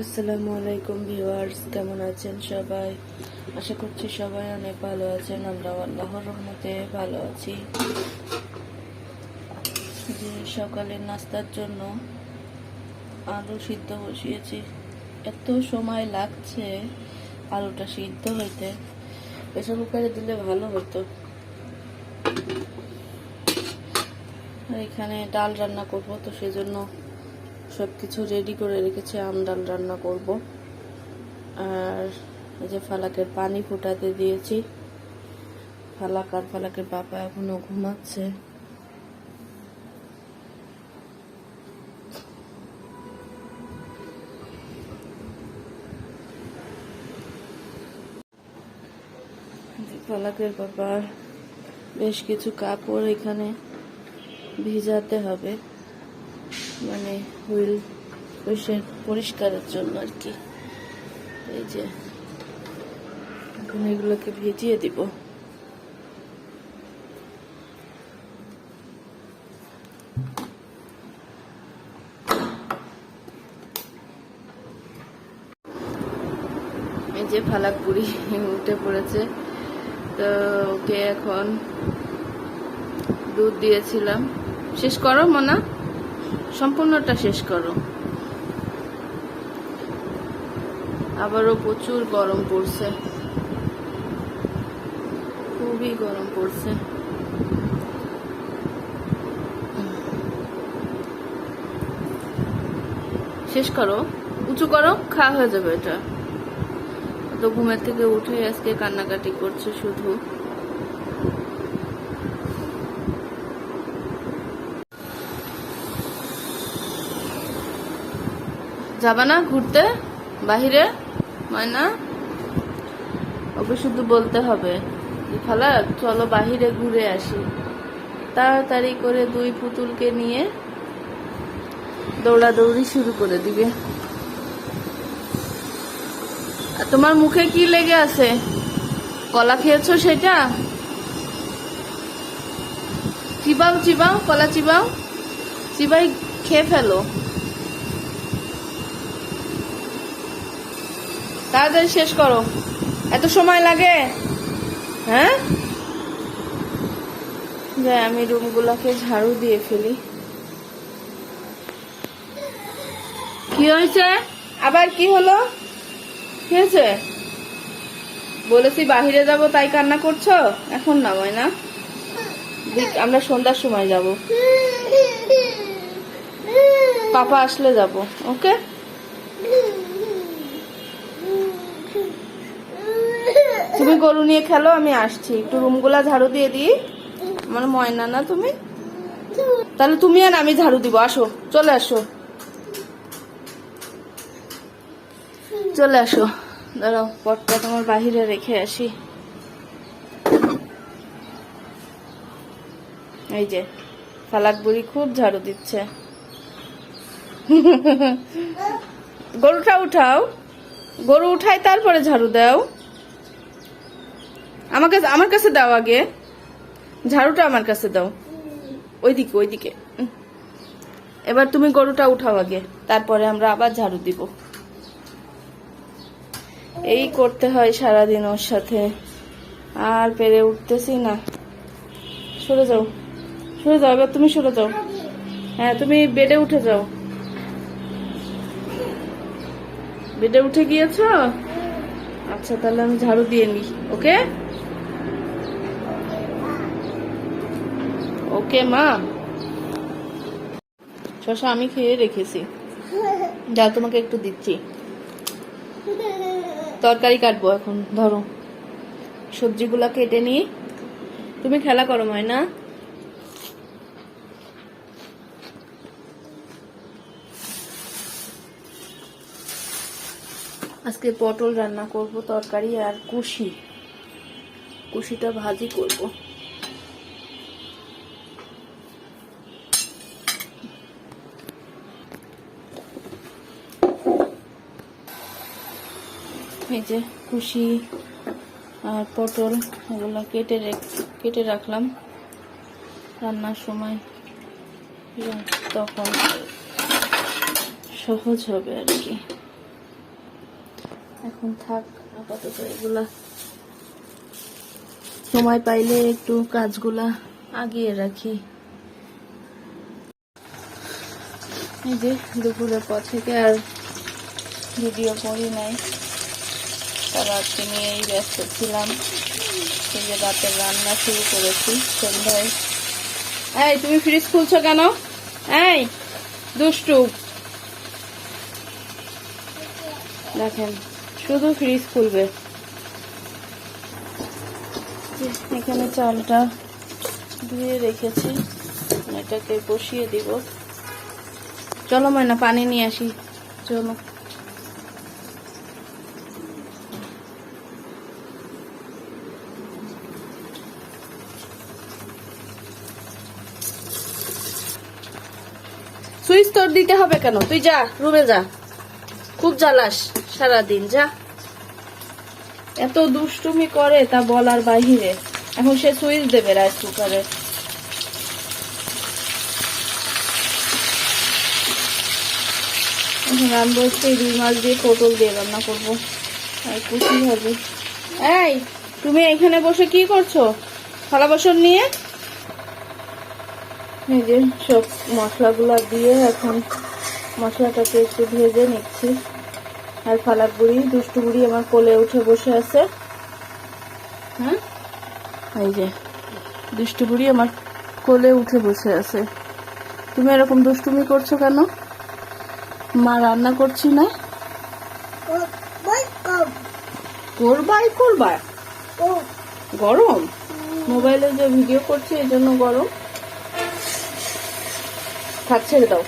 আসসালামু আলাইকুম ভিউয়ার্স, কেমন আছেন সবাই? আশা করছি সবাই অনেক ভালো আছেন আমরা আল্লাহর রহমতে ভালো আছি। যে সকালের নাস্তার জন্য আলু সিদ্ধ বসিয়েছি। এত সময় লাগছে আলুটা সিদ্ধ হইতে প্রেশার কুকারে দিলে ভালো হতো। এখানে ডাল রান্না করব, তো সেজন্য সব কিছু রেডি করে রেখেছি, আম ডাল রান্না করব। আর এই যে ফালাকের পানি ফুটাতে দিয়েছি। ফালাক আর ফালাকের বাবা এখনও ঘুমাচ্ছে। ফালাকের বাবার বেশ কিছু কাপড় এখানে ভিজাতে হবে। মানে হুইল পরিষ্কার পরিষ্কারের জন্য আর কি। এই যে, এখন এগুলোকে ভিজিয়ে দিব। এই যে ফালাক বুড়ি উঠে পড়েছে। তো ওকে এখন দুধ দিয়েছিলাম। শেষ করো, মনা? সম্পূর্ণটা শেষ করো। আবারও প্রচুর গরম পড়ছে। খুবই গরম পড়ছে। শেষ করো। উঁচু করো, খাওয়া হয়ে যাবে এটা। তো ঘুমের থেকে উঠে আজকে কান্নাকাটি করছে শুধু। যাবা না ঘুরতে? বাহিরে? ময়না? ওকে শুধু বলতে হবে খালা, চলো বাহিরে ঘুরে আসি। তাড়াতাড়ি করে দুই পুতুলকে নিয়ে দৌড়াদৌড়ি শুরু করে দিবে। তোমার মুখে কি লেগে আছে? কলা খেয়েছো সেটা? চিবাও চিবাও, কলা চিবাও। চিবাই খেয়ে ফেলো। তাড়াতাড়ি শেষ করো। এত সময় লাগে? হ্যাঁ? যাই, আমি রুমগুলোকে ঝাড়ু দিয়ে ফেলি। কি হয়েছে? আবার কি হলো? কি হয়েছে? বলেছি বাহিরে যাব, তাই কান্না করছ? এখন না হয় না আমরা সন্ধ্যার সময় যাব। পাপা আসলে যাব, ওকে? তুমি গরু নিয়ে খেলো, আমি আসছি। একটু রুমগুলা ঝাড়ু দিয়ে দিই। আমার ময়না না তুমি? তাহলে তুমি আর আমি ঝাড়ু দিব, আসো, চলে আসো। চলে আসো। দাঁড়াও, পটটা তোমার বাহিরে রেখে আসি। এই যে, ফালাক বুড়ি খুব ঝাড়ু দিচ্ছে। গরুটা উঠাও। গরু উঠাই তারপরে ঝাড়ু দাও। আমাকে আমার কাছে দাও আগে। ঝাড়ুটা আমার কাছে দাও। ওইদিকে ওইদিকে। এবার তুমি গরুটা উঠাও আগে। তারপরে আমরা আবার ঝাড়ু দিব। এই করতে হয় সারাদিন ওর সাথে। আর পেরে উঠতেছি না। সরে যাও। সরে যাও, এবার তুমি সরে যাও। হ্যাঁ তুমি বেডে উঠে যাও। বেডে উঠে গিয়েছো? আচ্ছা তাহলে আমি ঝাড়ু দিয়ে নিই, ওকে? ওকে, মা। শশা, আমি খেয়ে রেখেছি। যা তোমাকে একটু দিচ্ছি। তরকারি কাটবো এখন, ধরো। সবজিগুলা কেটে নিই। তুমি খেলা করো, ময়না। আজকে পটল রান্না করব, তরকারি আর কুশি। কুশিটা ভাজি করব। এই যে কুশি আর পটল, এগুলো কেটে কেটে রাখলাম। রান্নার সময় তখন সহজ হবে আর কি। এখন থাক, আপাতত এগুলা। সময় পাইলে একটু কাজগুলা আগিয়ে রাখি। এই যে দুপুরের পর থেকে আর ভিডিও করি নাই। তারাকে নিয়েই ব্যস্ত ছিলাম। এই যে রাতের রান্না শুরু করেছি, সন্ধ্যায়। এই, তুমি ফ্রিজ খুলছো কেন? এই, দুষ্টু। দেখেন, শুধু ফ্রিজ খুলবে। এখানে চালটা ধুয়ে রেখেছি। এটাকে বসিয়ে দিব। চলো ময়না, পানি নিয়ে আসি। চলো। সুইচ তোর দিতে হবে কেন? তুই যা রুমে যা। খুব জ্বালাস সারাদিন, যা। এত দুষ্টুমি করে তা বলার বাহিরে। এখন সে সুইচ দেবে রাইস কুকারে। রান্না হচ্ছে, রুই মাছ দিয়ে পটল দিয়ে রান্না করব। আর কুচি হবে এই, তুমি এখানে বসে কি করছ? থালা বাসন নিয়ে? এই যে সব মশলাগুলো দিয়ে এখন মশলাটাকে একটু ভেজে নিচ্ছি। আর ফালাক বুড়ি দুষ্টু বুড়ি আমার কোলে উঠে বসে আছে। হ্যাঁ? এই যে দুষ্টু বুড়ি আমার কোলে উঠে বসে আছে। তুমি এরকম দুষ্টুমি করছ কেন? মা রান্না করছি না? করবাই করবা গরম? মোবাইলে যে ভিডিও করছি এই জন্য গরম। থাক ছেড়ে দাও।